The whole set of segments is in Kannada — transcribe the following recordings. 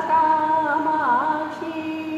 कामाक्षी।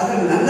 ಅದನ್ನು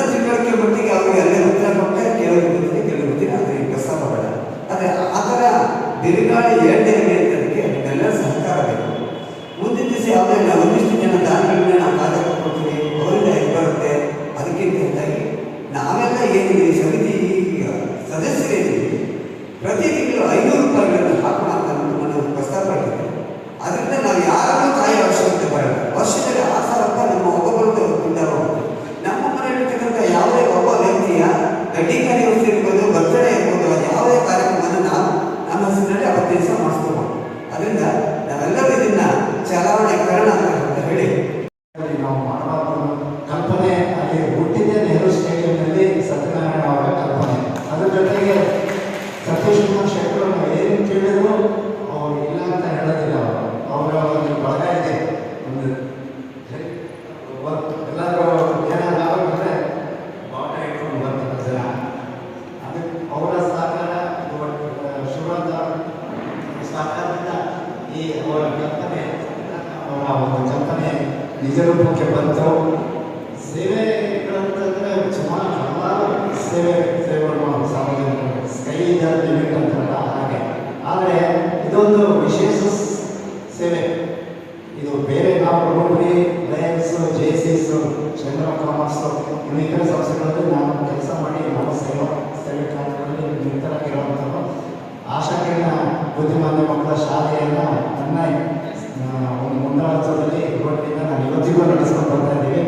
ಹೆಚ್ಚಿನ ಬುದ್ಧಿಮಾನ ಮಕ್ಕಳ ಶಾಲೆಯನ್ನು ನನ್ನ ಒಂದು ಮುಂದಾಳತ್ವದಲ್ಲಿ ಇವತ್ತಿಂದ ನಾನು ಇವತ್ತಿಗೂ ನಡೆಸ್ಕೊಂಡು ಬರ್ತಾ ಇದ್ದೀವಿ.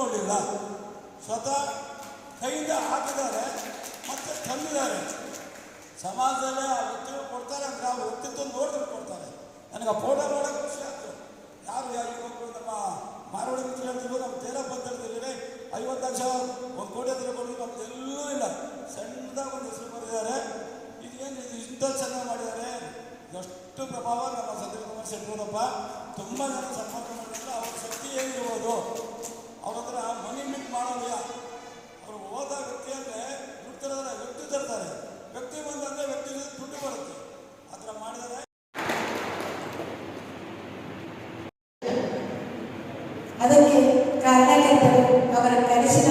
ಕೂತ್ಕೊಂಡಿಲ್ಲ ಸ್ವತಃ ಕೈಯಿಂದ ಹಾಕಿದ್ದಾರೆ, ಮತ್ತೆ ತಂದಿದ್ದಾರೆ. ಸಮಾಜದಲ್ಲೇ ಆ ವ್ಯಕ್ತಿ ಕೊಡ್ತಾರೆ ಅಂದರೆ ಆ ವ್ಯಕ್ತಿತ್ವ ನೋಡಿದ್ರು ಕೊಡ್ತಾರೆ. ನನಗೆ ಆ ಫೋಟೋ ನೋಡೋಕೆ ಖುಷಿ ಆಯಿತು ಯಾರು ಯಾರಿಗೊಬ್ಬರು ನಮ್ಮ ಮಾರವಾಡಿ ಮಿತ್ರರು ನಮ್ಮ ತೇರ ಅಂತೇಳಿದ್ರೆ ಐವತ್ತು ಲಕ್ಷ ಒಂದು ಕೋಟಿ ಹತ್ರ ಕೊಡಿ ನಮ್ದು ಎಲ್ಲೂ ಇಲ್ಲ. ಸಣ್ಣದಾಗಿ ಒಂದು ಹೆಸರು ಬರೆದಿದ್ದಾರೆ. ಇದೇನು ಇದು ಇಂಥ ಚೆನ್ನಾಗಿ ಮಾಡಿದ್ದಾರೆ? ಎಷ್ಟು ಪ್ರಭಾವ ನಮ್ಮ ಸಂಜಯ್ ಕುಮಾರ್ ಶೆಟ್ಟರಪ್ಪ ತುಂಬ ಜನ ಸಂಪರ್ಕ ಮಾಡಿದ್ರೆ. ಅವ್ರ ಶಕ್ತಿ ಏನಿರ್ಬೋದು? ಅವ್ರ ಹತ್ರ ಮನಿ ಮಿಟ್ ಮಾಡೋಲ್ಲ ಅವರು ಹೋದ ವ್ಯಕ್ತಿಯಲ್ಲೇ ದುಡ್ಡು ತರ್ತಾರೆ ವ್ಯಕ್ತಿ ತರ್ತಾರೆ. ವ್ಯಕ್ತಿ ಬಂದಂದ್ರೆ ವ್ಯಕ್ತಿ ದುಡ್ಡು ಬರುತ್ತೆ. ಆತರ ಮಾಡಿದರೆ. ಅದಕ್ಕೆ ಕಾರಣಕರ್ತರು ಅವರ ಕನಸಿನ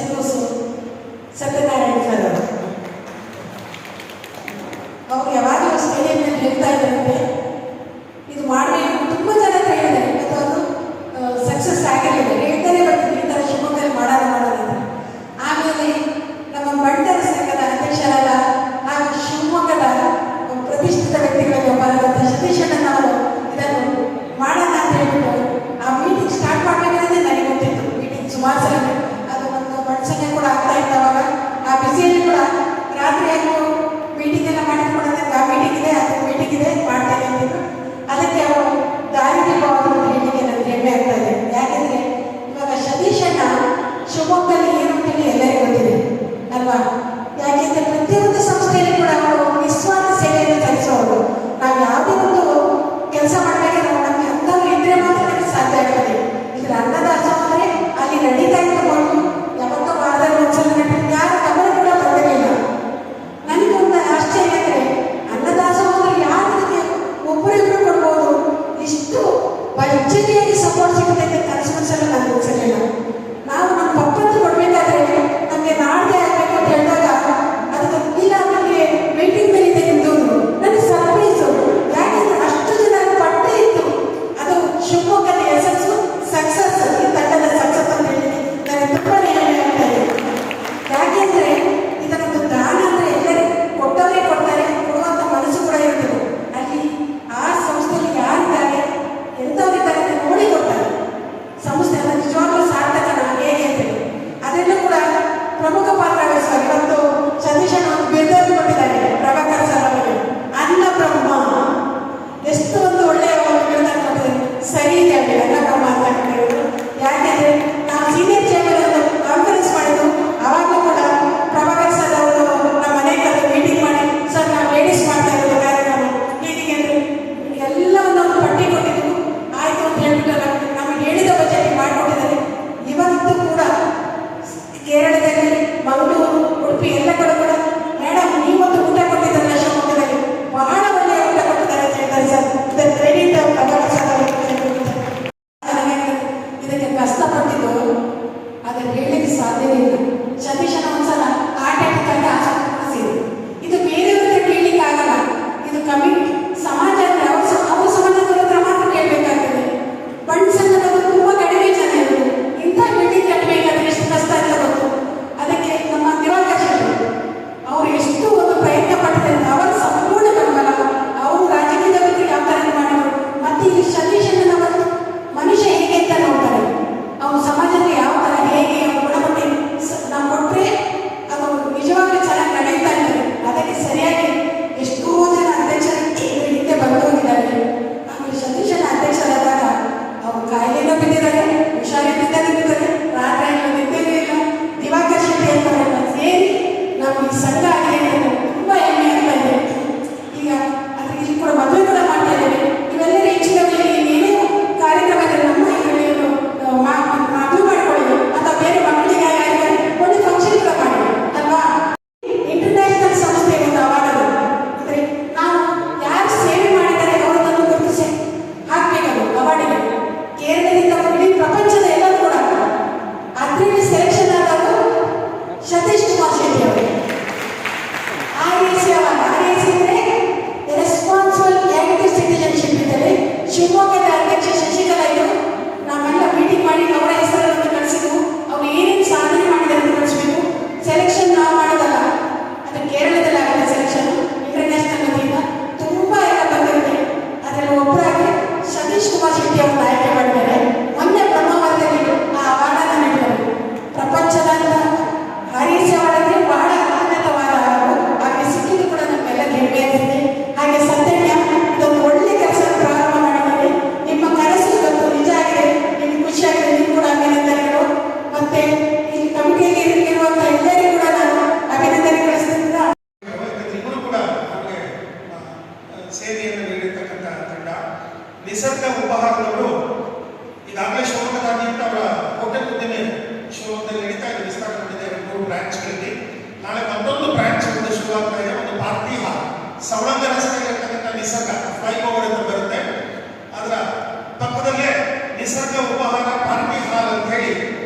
verdadeira.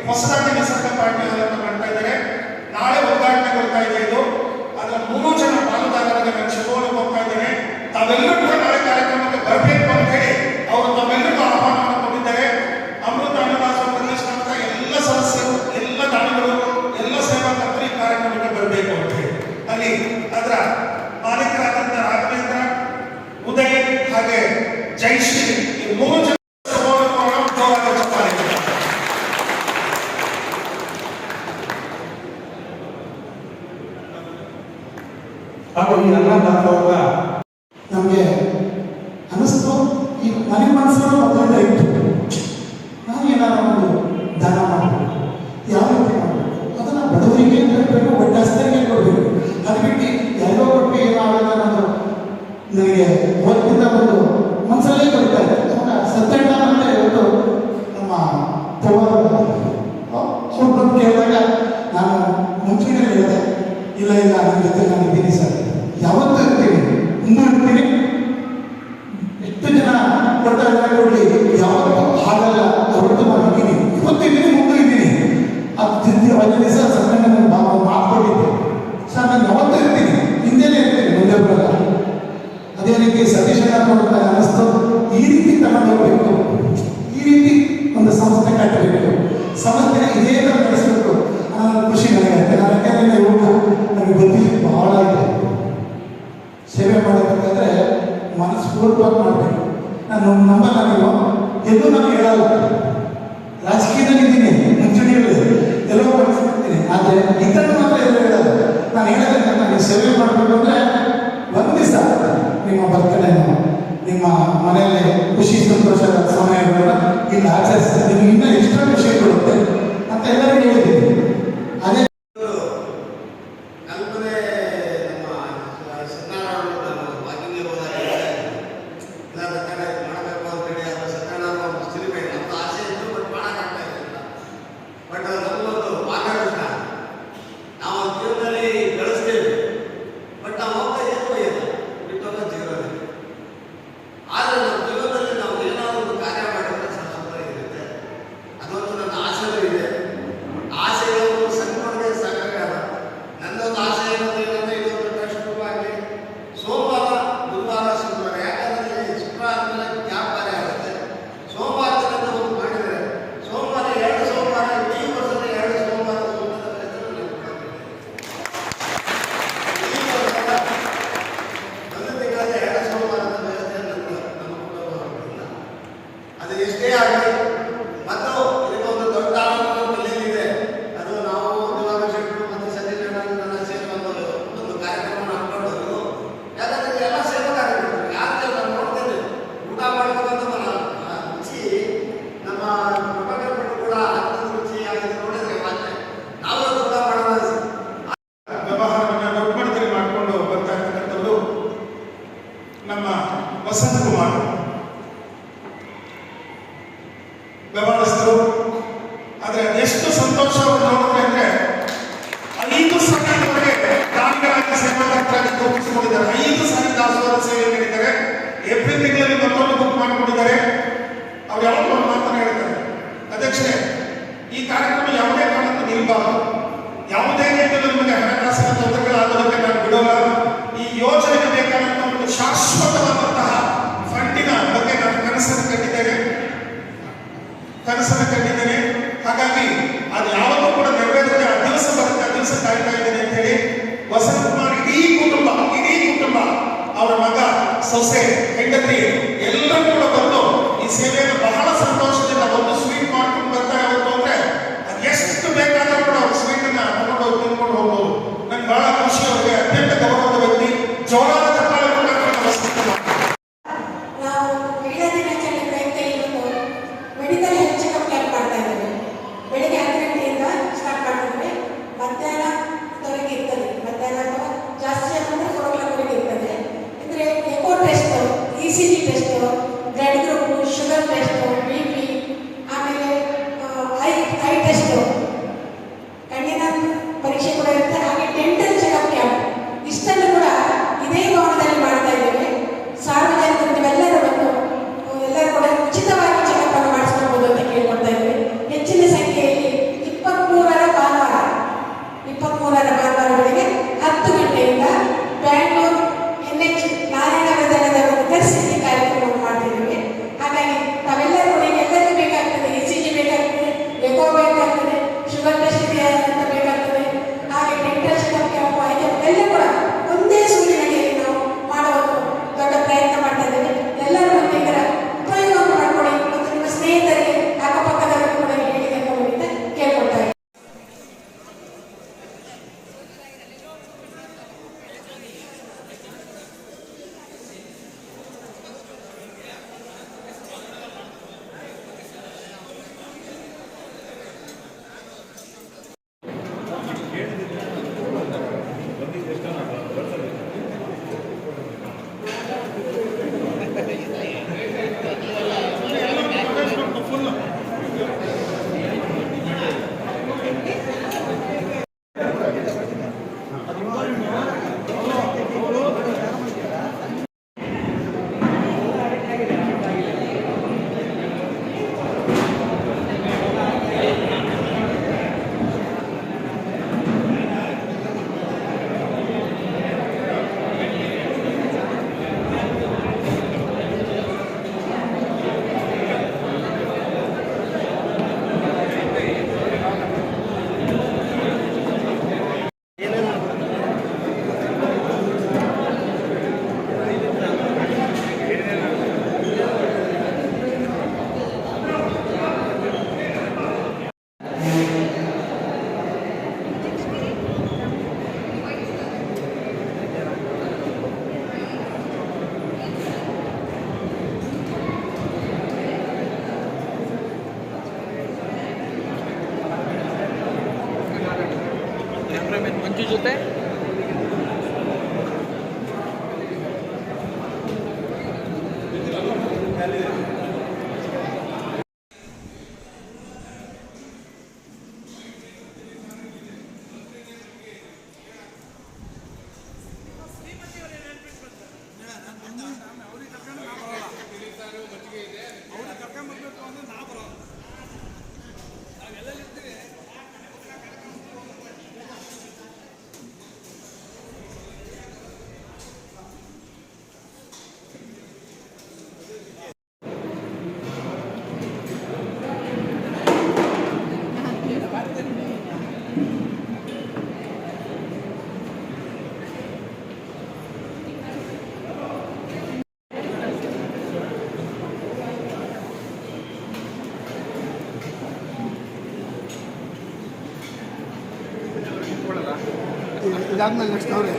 Você está aqui nessa campanha ಗುರುಪಾತ್ ಮಾಡಬೇಕು ನಾನು ನಂಬಲ್ಲ ಎಂದು ಎಲ್ಲೂ ನಾನು ಹೇಳಲ್ಲ ರಾಜಕೀಯದಲ್ಲಿದ್ದೀನಿ ಮುಂಚೂಣಿಯಲ್ಲಿ. ಎಲ್ಲರೂ ಮಾಡಿಸ್ಕೊಳ್ತೀನಿ ಆದರೆ ಇದನ್ನು ಮಾತ್ರ ಎಲ್ಲ ಹೇಳಲ್ಲ ನಾನು ಹೇಳೋದಕ್ಕೆ ನನಗೆ ಸೇವೆ ಮಾಡಬೇಕು ಅಂದರೆ ಒಂದು ದಿವಸ ನಿಮ್ಮ ಬರ್ತಡೇನು ನಿಮ್ಮ ಮನೆಯಲ್ಲಿ ಖುಷಿ ಸಂತೋಷದ ಸಮಯಗಳನ್ನ ಇಲ್ಲಿ ಆಚರಿಸ್ತೀನಿ ನಿಮ್ಗಿಂತ ಎಷ್ಟೋ ಖುಷಿ ಕೊಡುತ್ತೆ ಅಂತ ಎಲ್ಲರಿಗೂ ಹೇಳಿದ್ದೀನಿ. ಕಂಡಿದ್ದೇನೆ ಹಾಗಾಗಿ ಅದು ಯಾವಾಗ ಕೂಡ ನೆರವೇರಿದ್ರೆ ಆ ದಿವಸ ಬರುತ್ತೆ, ಆ ದಿವಸ ಕಾಯ್ತಾ ಇದ್ದೇನೆ ಅಂತ ಹೇಳಿ ವಸಂತ ಕುಮಾರ್ ಇಡೀ ಕುಟುಂಬ ಇಡೀ ಕುಟುಂಬ ಅವರ ಮಗ ಸೊಸೆ, ಹೆಂಡತಿ ಎಲ್ಲರೂ ಕೂಡ ಬಂದು ಈ ಸೇವೆಯನ್ನು ಬಹಳ ಸಂತೋಷ ಇದಾದ್ಮೇಲೆ ನೆಕ್ಸ್ಟ್ ಅವರೇ